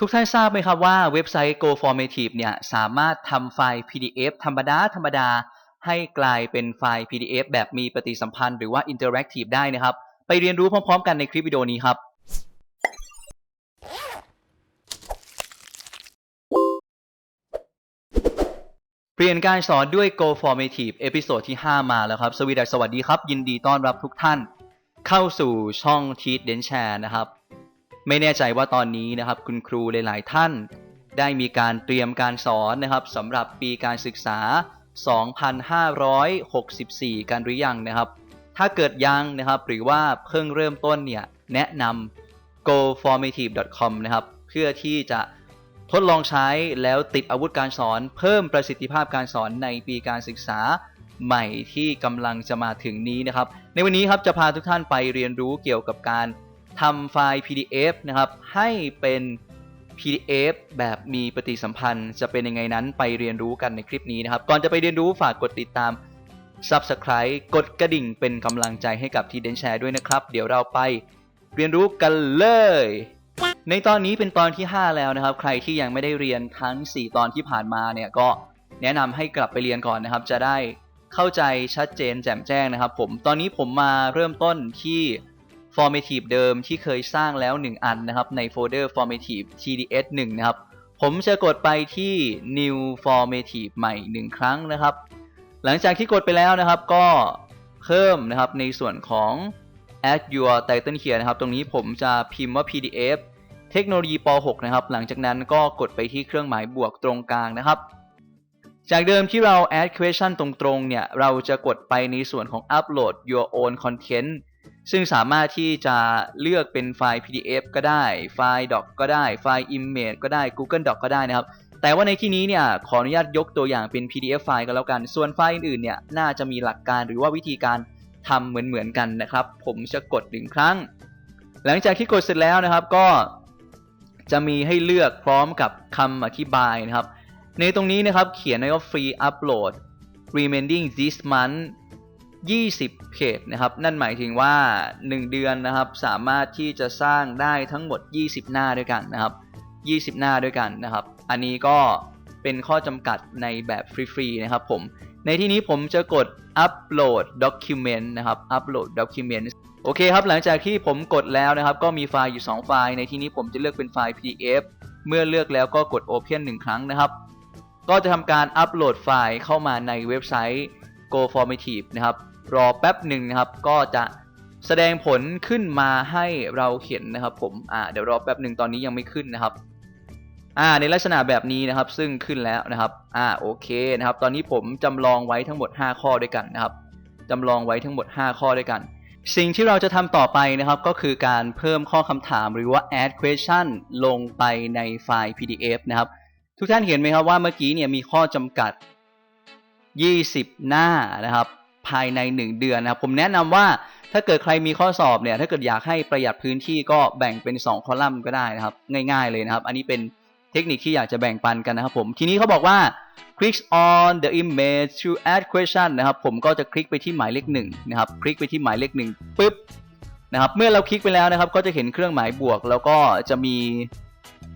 ทุกท่านทราบไหมครับว่าเว็บไซต์ GoFormative เนี่ยสามารถทำไฟล์ PDF ธรรมดาธรรมดา ให้กลายเป็นไฟล์ PDF แบบมีปฏิสัมพันธ์หรือว่า Interactive ได้นะครับ ไปเรียนรู้พร้อมๆ กันในคลิปวิดีโอนี้ครับ เปลี่ยนการสอนด้วย GoFormative เอพิโซดที่ 5 มาแล้วครับ สวีดัสสวัสดีครับ ยินดีต้อนรับทุกท่าน เข้าสู่ช่อง Teach d e n c h a r นะครับ ไม่แน่ใจว่าตอนนี้นะครับคุณครูหลาย ๆ ท่าน ได้มีการเตรียมการสอนนะครับสำหรับปีการศึกษา 2564 กันหรือยังนะครับ ถ้าเกิดยังนะครับหรือว่าเพิ่งเริ่มต้นเนี่ยแนะนำ goformative.com นะครับเพื่อที่จะทดลองใช้แล้วติดอาวุธการสอน เพิ่มประสิทธิภาพการสอนในปีการศึกษาใหม่ที่กำลังจะมาถึงนี้นะครับ ในวันนี้ครับจะพาทุกท่านไปเรียนรู้เกี่ยวกับการ ทำไฟล์ PDF นะครับ ให้เป็น PDF แบบมีปฏิสัมพันธ์จะเป็นยังไงนั้นไปเรียนรู้กันในคลิปนี้นะครับ ก่อนจะไปเรียนรู้ฝากกดติดตาม Subscribe กดกระดิ่งเป็นกำลังใจให้กับทีเดนแชร์ด้วยนะครับ เดี๋ยวเราไปเรียนรู้กันเลย ในตอนนี้เป็นตอนที่ 5 แล้วนะครับ ใครที่ยังไม่ได้เรียนทั้ง 4 ตอนที่ผ่านมาเนี่ยก็แนะนำให้กลับไปเรียนก่อนนะครับ จะได้เข้าใจชัดเจนแจ่มแจ้งนะครับ ผม ตอนนี้ผมมาเริ่มต้นที่ formative เดิมที่เคยสร้างแล้ว 1 อันนะครับ ในโฟลเดอร์ formative tds 1นะครับ ผมจะกดไปที่ new formative ใหม่ 1 ครั้งนะครับ หลังจากที่กดไปแล้วนะครับ ก็เพิ่มนะครับในส่วนของ add your title here นะครับ ตรงนี้ผมจะพิมพ์ว่า pdf เทคโนโลยีป .6 นะครับ หลังจากนั้นก็กดไปที่เครื่องหมายบวกตรงกลางนะครับ จากเดิมที่เรา add question ตรงๆ เนี่ย เราจะกดไปในส่วนของ upload your own content ซึ่งสามารถที่จะเลือกเป็นไฟล์ PDF ก็ได้ ไฟล์ doc ก็ได้ ไฟล์ image ก็ได้ Google Doc ก็ได้นะครับ แต่ว่าในที่นี้เนี่ย ขออนุญาตยกตัวอย่างเป็น PDF ไฟล์ก็แล้วกัน ส่วนไฟล์อื่นๆ เนี่ย น่าจะมีหลักการหรือว่าวิธีการทำเหมือนๆ กันนะครับ ผมจะกดหนึ่งครั้ง หลังจากที่กดเสร็จแล้วนะครับ ก็จะมีให้เลือกพร้อมกับคำอธิบายนะครับ ในตรงนี้นะครับ เขียนไว้ว่า free upload remaining this month 20เพจนะครับ นั่นหมายถึงว่า 1 เดือนนะครับ สามารถที่จะสร้างได้ทั้งหมด 20 หน้าด้วยกันนะครับ 20 หน้าด้วยกันนะครับ อันนี้ก็เป็นข้อจำกัดในแบบฟรีๆนะครับผม ในที่นี้ผมจะกด upload document นะครับ upload document โอเคครับ หลังจากที่ผมกดแล้วนะครับ ก็มีไฟล์อยู่ 2 ไฟล์ ในที่นี้ผมจะเลือกเป็นไฟล์ PDF เมื่อเลือกแล้วก็กด Open 1 ครั้งนะครับ ก็จะทำการอัปโหลดไฟล์เข้ามาในเว็บไซต์ GoFormative นะครับ รอแป๊บหนึ่งนะครับ ก็จะแสดงผลขึ้นมาให้เราเห็นนะครับผมอ่าเดี๋ยวรอแป๊บหนึ่งตอนนี้ยังไม่ขึ้นนะครับอ่าในลักษณะแบบนี้นะครับซึ่งขึ้นแล้วนะครับอ่าโอเคนะครับ ตอนนี้ผมจำลองไว้ทั้งหมด 5 ข้อด้วยกันนะครับจำลองไว้ทั้งหมด 5 ข้อด้วยกัน สิ่งที่เราจะทำต่อไปนะครับ ก็คือการเพิ่มข้อคำถามหรือว่า add question ลงไปในไฟล์ PDF นะครับ ทุกท่านเห็นไหมครับว่าเมื่อกี้เนี่ยมีข้อจำกัด 20 หน้านะครับ ภายใน 1 เดือนนะครับผมแนะนำว่าถ้าเกิดใครมีข้อสอบเนี่ยถ้าเกิดอยากให้ประหยัดพื้นที่ก็แบ่งเป็น 2 คอลัมน์ก็ได้นะครับง่ายๆเลยนะครับ อันนี้เป็นเทคนิคที่อยากจะแบ่งปันกันนะครับผมทีนี้เขาบอกว่า click on the image to add question นะครับผมก็จะคลิกไปที่หมายเลขหนึ่งนะครับคลิกไปที่หมายเลขหนึ่งปุ๊บนะครับเมื่อเราคลิกไปแล้วนะครับก็จะเห็นเครื่องหมายบวก แล้วก็จะมี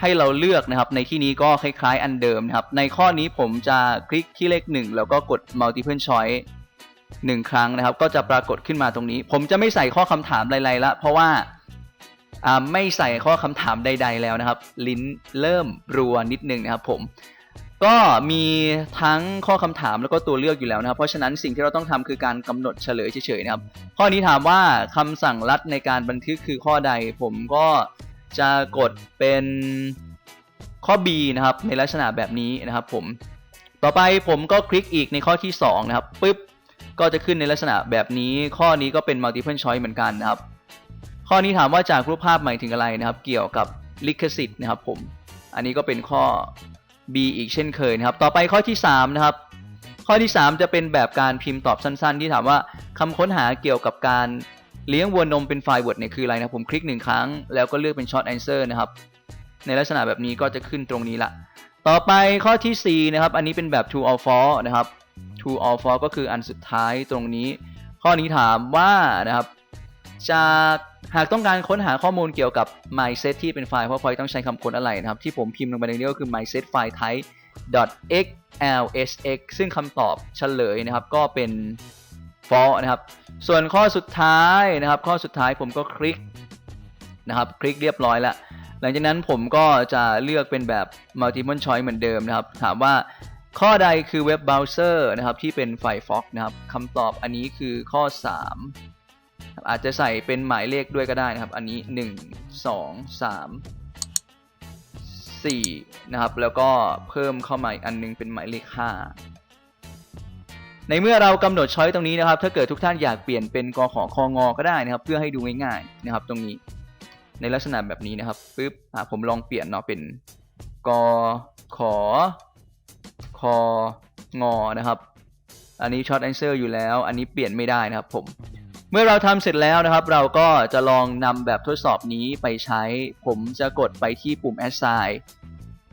ให้เราเลือกนะครับ ในที่นี้ก็คล้ายๆอันเดิมนะครับ ในข้อนี้ผมจะคลิกที่เลขหนึ่งแล้วก็กด multiple choice หนึ่งครั้งนะครับ ก็จะปรากฏขึ้นมาตรงนี้ ผมจะไม่ใส่ข้อคำถามใดๆละเพราะว่าไม่ใส่ข้อคำถามใด ๆ แล้วนะครับ ลิ้นเริ่มรัวนิดนึงนะครับผมก็มีทั้งข้อคำถามแล้วก็ตัวเลือกอยู่แล้วนะครับ เพราะฉะนั้นสิ่งที่เราต้องทำคือการกำหนดเฉลยเฉยๆนะครับ ข้อนี้ถามว่าคำสั่งลัดในการบันทึกคือข้อใด ผมก็จะกดเป็นข้อ B นะครับในลักษณะแบบนี้นะครับผม ต่อไปผมก็คลิกอีกในข้อที่ 2 นะครับปึ๊บ ก็จะขึ้นในลักษณะแบบนี้ ข้อนี้ก็เป็น multiple choice เหมือนกันนะครับ ข้อนี้ถามว่าจากรูปภาพหมายถึงอะไรนะครับ เกี่ยวกับลิขสิทธิ์นะครับผม อันนี้ก็เป็นข้อ B อีกเช่นเคยนะครับ ต่อไปข้อที่3นะครับ ข้อที่ 3 จะเป็นแบบการพิมพ์ตอบสั้น ๆ ที่ถามว่าคำค้นหาเกี่ยวกับการเลี้ยงวัวนมเป็นไฟล์ Word เนี่ยคืออะไรนะครับผมคลิกหนึ่งครั้งแล้วก็เลือกเป็น short answer นะครับ ในลักษณะแบบนี้ก็จะขึ้นตรงนี้ละ ต่อไปข้อที่ 4 นะครับ อันนี้เป็นแบบ true or false นะครับ true or false ก็คืออันสุดท้ายตรงนี้ ข้อนี้ถามว่านะครับจากหากต้องการค้นหาข้อมูลเกี่ยวกับ mindset ที่เป็นไฟล์ PowerPoint ต้องใช้คำค้นอะไรนะครับ ที่ผมพิมพ์ลงไปในนี้ก็คือ mindset file type .xlsx ซึ่งคำตอบเฉลยนะครับ ก็เป็น false นะครับ ส่วนข้อสุดท้ายนะครับ ข้อสุดท้ายผมก็คลิกนะครับ คลิกเรียบร้อยแล้วหลังจากนั้นผมก็จะเลือกเป็นแบบ multiple choice เหมือนเดิมนะครับ ถามว่า ข้อใดคือเว็บเบราว์เซอร์นะครับที่เป็น Firefox นะครับคำตอบอันนี้คือข้อ 3 อาจจะใส่เป็นหมายเลขด้วยก็ได้นะครับ อันนี้ 1 2 3 4 นะครับ แล้วก็เพิ่มเข้ามาอีกอันนึงเป็นหมายเลข 5 ในเมื่อเรากำหนดช้อยตรงนี้นะครับ ถ้าเกิดทุกท่านอยากเปลี่ยนเป็นกอขอคองอก็ได้นะครับ เพื่อให้ดูง่ายๆนะครับ ตรงนี้ในลักษณะแบบนี้นะครับปึ๊บอะผมลองเปลี่ยนเนาะเป็นกอขอ คองอนะครับ อันนี้ช็อต answer อยู่แล้ว อันนี้เปลี่ยนไม่ได้นะครับผม เมื่อเราทำเสร็จแล้วนะครับ เราก็จะลองนำแบบทดสอบนี้ไปใช้ ผมจะกดไปที่ปุ่ม assign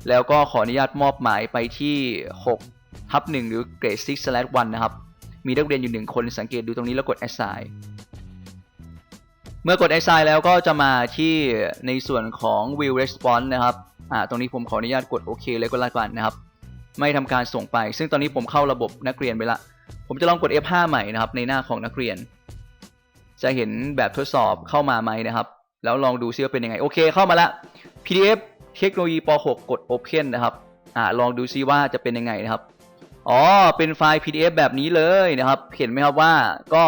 แล้วก็ขออนุญาตมอบหมายไปที่6ทับ1หรือ grade 6 slash 1นะครับ มีนักเรียนอยู่ 1 คนสังเกตดูตรงนี้แล้วกด assign เมื่อกด assign แล้วก็จะมาที่ในส่วนของ view response นะครับ อ่า ตรงนี้ผมขออนุญาตกดโอเคเลยก็แล้วกันนะครับ ไม่ทำการส่งไป ซึ่งตอนนี้ผมเข้าระบบนักเรียนไปละ ผมจะลองกด F5 ใหม่นะครับ ในหน้าของนักเรียน จะเห็นแบบทดสอบเข้ามาไหมนะครับ แล้วลองดูซิว่าเป็นยังไง โอเคเข้ามาละ PDF เทคโนโลยีป .6 กด Open นะครับ อ่าลองดูซิว่าจะเป็นยังไงนะครับ อ๋อ เป็นไฟล์ PDF แบบนี้เลยนะครับ เห็นไหมครับว่าก็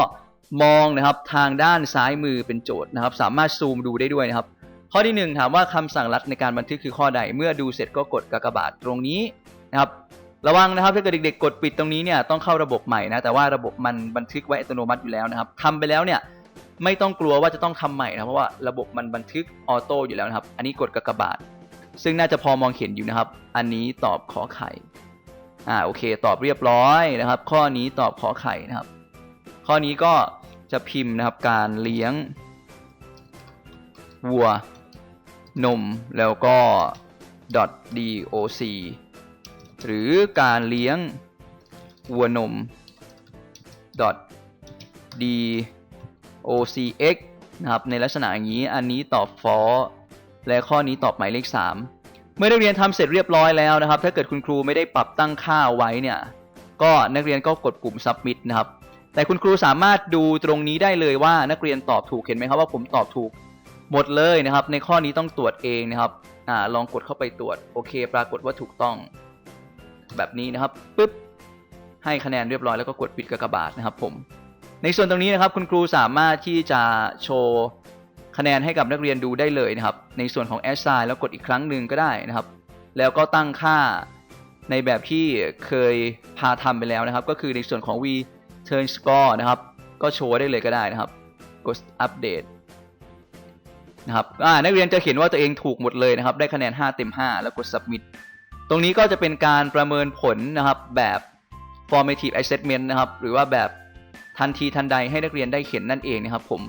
มองนะครับทางด้านซ้ายมือเป็นโจทย์นะครับ สามารถซูมดูได้ด้วยนะครับ ข้อที่หนึ่งถามว่าคำสั่งลัดในการบันทึกคือข้อใด เมื่อดูเสร็จก็กดกากบาทตรงนี้ นะครับระวังนะครับถ้าเกิดเด็กๆกดปิดตรงนี้เนี่ยต้องเข้าระบบใหม่นะแต่ว่าระบบมันบันทึกไว้อัตโนมัติอยู่แล้วนะครับทำไปแล้วเนี่ยไม่ต้องกลัวว่าจะต้องทำใหม่นะเพราะว่าระบบมันบันทึกออโต้อยู่แล้วนะครับ อันนี้กดกากบาทซึ่งน่าจะพอมองเห็นอยู่นะครับ อันนี้ตอบขอไข่อ่าโอเค ตอบเรียบร้อยนะครับ ข้อนี้ตอบขอไข่นะครับ ข้อนี้ก็จะพิมพ์นะครับการเลี้ยงวัวนมแล้วก็ .doc หรือการเลี้ยงวัวนม .docx นะครับในลักษณะอย่างนี้อันนี้ตอบ false และข้อนี้ตอบหมายเลข 3 เมื่อนักเรียนทำเสร็จเรียบร้อยแล้วนะครับ ถ้าเกิดคุณครูไม่ได้ปรับตั้งค่าไว้เนี่ยก็นักเรียนก็กดปุ่ม submit นะครับ แต่คุณครูสามารถดูตรงนี้ได้เลยว่านักเรียนตอบถูกเห็นไหมครับว่าผมตอบถูกหมดเลยนะครับ ในข้อนี้ต้องตรวจเองนะครับอ่าลองกดเข้าไปตรวจโอเค ปรากฏว่าถูกต้อง แบบนี้นะครับปึ๊บให้คะแนนเรียบร้อยแล้วก็กดปิดกากบาทนะครับผม ในส่วนตรงนี้นะครับคุณครูสามารถที่จะโชว์คะแนนให้กับนักเรียนดูได้เลยนะครับ ในส่วนของ assign แล้วกดอีกครั้งหนึ่งก็ได้นะครับ แล้วก็ตั้งค่าในแบบที่เคยพาทำไปแล้วนะครับ ก็คือในส่วนของ v turn score นะครับ ก็โชว์ได้เลยก็ได้นะครับ กดอัปเดตนะครับนักเรียนจะเห็นว่าตัวเองถูกหมดเลยนะครับ ได้คะแนน 5 เต็ม 5 แล้วกด submit ตรงนี้ก็จะเป็นการประเมินผลนะครับแบบ formative assessment นะครับหรือว่าแบบทันทีทันใดให้นักเรียนได้เห็นนั่นเองนะครับผม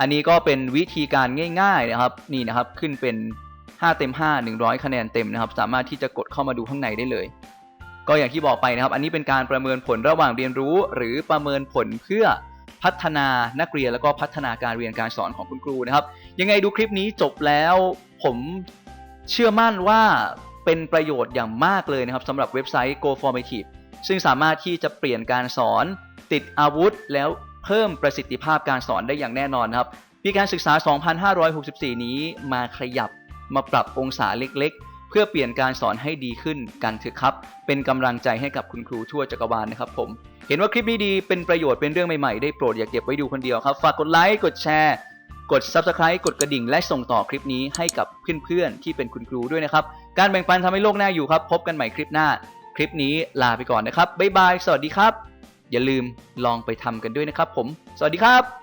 อันนี้ก็เป็นวิธีการง่ายๆนะครับนี่นะครับขึ้นเป็น 5 เต็ม 5 100 คะแนนเต็มนะครับ สามารถที่จะกดเข้ามาดูข้างในได้เลย ก็อย่างที่บอกไปนะครับ อันนี้เป็นการประเมินผลระหว่างเรียนรู้ หรือประเมินผลเพื่อพัฒนานักเรียนแล้วก็พัฒนาการเรียนการสอนของคุณครูนะครับ ยังไงดูคลิปนี้จบแล้วผมเชื่อมั่นว่า เป็นประโยชน์อย่างมากเลยนะครับสำหรับเว็บไซต์ GoFormative ซึ่งสามารถที่จะเปลี่ยนการสอน ติดอาวุธ แล้วเพิ่มประสิทธิภาพการสอนได้อย่างแน่นอนนครับปีการศึกษา 2564 นี้มาขยับมาปรับองศาเล็กๆ เพื่อเปลี่ยนการสอนให้ดีขึ้นกันเถอะครับ เป็นกำลังใจให้กับคุณครูทั่วจักรวาลนะครับผม เห็นว่าคลิปนี้ดีเป็นประโยชน์เป็นเรื่องใหม่ๆ ได้โปรดอย่าเก็บไว้ดูคนเดียวครับ ฝากกดไลค์กดแชร์ กด Subscribe กดกระดิ่งและส่งต่อคลิปนี้ให้กับเพื่อนๆที่เป็นคุณครูด้วยนะครับ การแบ่งปันทำให้โลกน่าอยู่ครับ พบกันใหม่คลิปหน้า คลิปนี้ลาไปก่อนนะครับบ๊ายบายสวัสดีครับ อย่าลืมลองไปทำกันด้วยนะครับผม สวัสดีครับ